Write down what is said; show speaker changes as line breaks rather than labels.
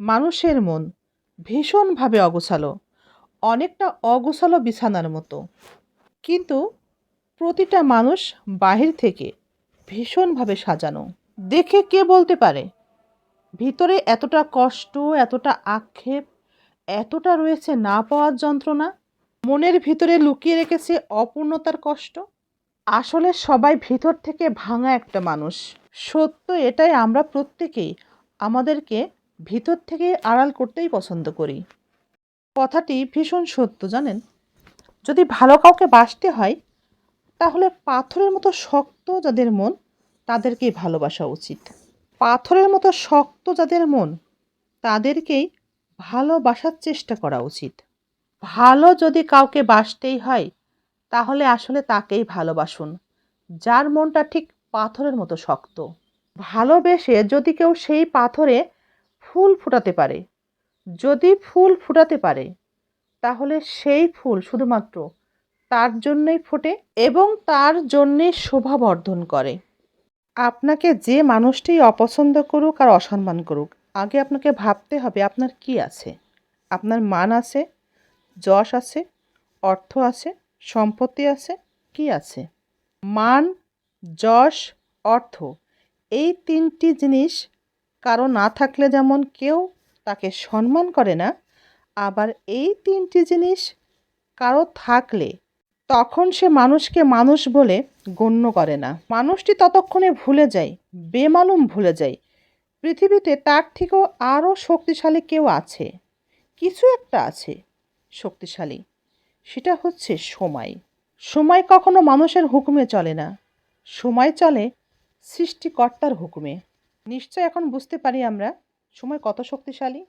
মানুষের মন ভীষণভাবে অগোছালো, অনেকটা অগোছালো বিছানার মতো। কিন্তু প্রতিটা মানুষ বাহির থেকে ভীষণভাবে সাজানো। দেখে কে বলতে পারে? ভিতরে এতটা কষ্ট, এতটা আক্ষেপ, এতটা রয়েছে না পাওয়ার যন্ত্রণা? মনের ভিতরে লুকিয়ে রেখেছে অপূর্ণতার কষ্ট? আসলে সবাই ভিতর থেকে ভাঙা একটা মানুষ। সত্য এটাই, আমরা প্রত্যেকেই আমাদেরকে ভিতর থেকে আড়াল করতেই পছন্দ করি। কথাটি ভীষণ সত্য, জানেন? যদি ভালো কাউকে বাসতে হয়, তাহলে পাথরের মতো শক্ত যাদের মন, তাদেরকেই ভালোবাসা উচিত। পাথরের মতো শক্ত যাদের মন, তাদেরকেই ভালোবাসার চেষ্টা করা উচিত। ভালো যদি কাউকে বাসতেই হয়, তাহলে আসলে তাকেই ভালোবাসুন, যার মনটা ঠিক পাথরের মতো শক্ত। ভালোবেসে যদি কেউ সেই পাথরে ফুল ফোটাতে পারে। যদি ফুল ফোটাতে পারে, তাহলে সেই ফুল শুধুমাত্র তার জন্যই ফোটে এবং তার জন্যে শোভা বর্ধন করে। আপনাকে যে মানুষটি অপছন্দ করুক আর অসম্মান করুক, আগে আপনাকে ভাবতে হবে আপনার কি আছে। আপনার মান আছে, যশ আছে, অর্থ আছে, সম্পত্তি আছে, কি আছে? মান, যশ, অর্থ, এই তিনটি জিনিস কারও না থাকলে যেমন কেউ তাকে সম্মান করে না, আবার এই তিনটি জিনিস কারও থাকলে তখন সে মানুষকে মানুষ বলে গণ্য করে না। মানুষটি ততক্ষণে ভুলে যায়, বেমালুম ভুলে যায়। পৃথিবীতে তার থেকেও আরও শক্তিশালী কেউ আছে, কিছু একটা আছে শক্তিশালী, সেটা হচ্ছে সময়। সময় কখনো মানুষের হুকুমে চলে না। সময় চলে সৃষ্টিকর্তার হুকুমে। নিশ্চয় এখন বুঝতে পারি আমরা সময় কত শক্তিশালী।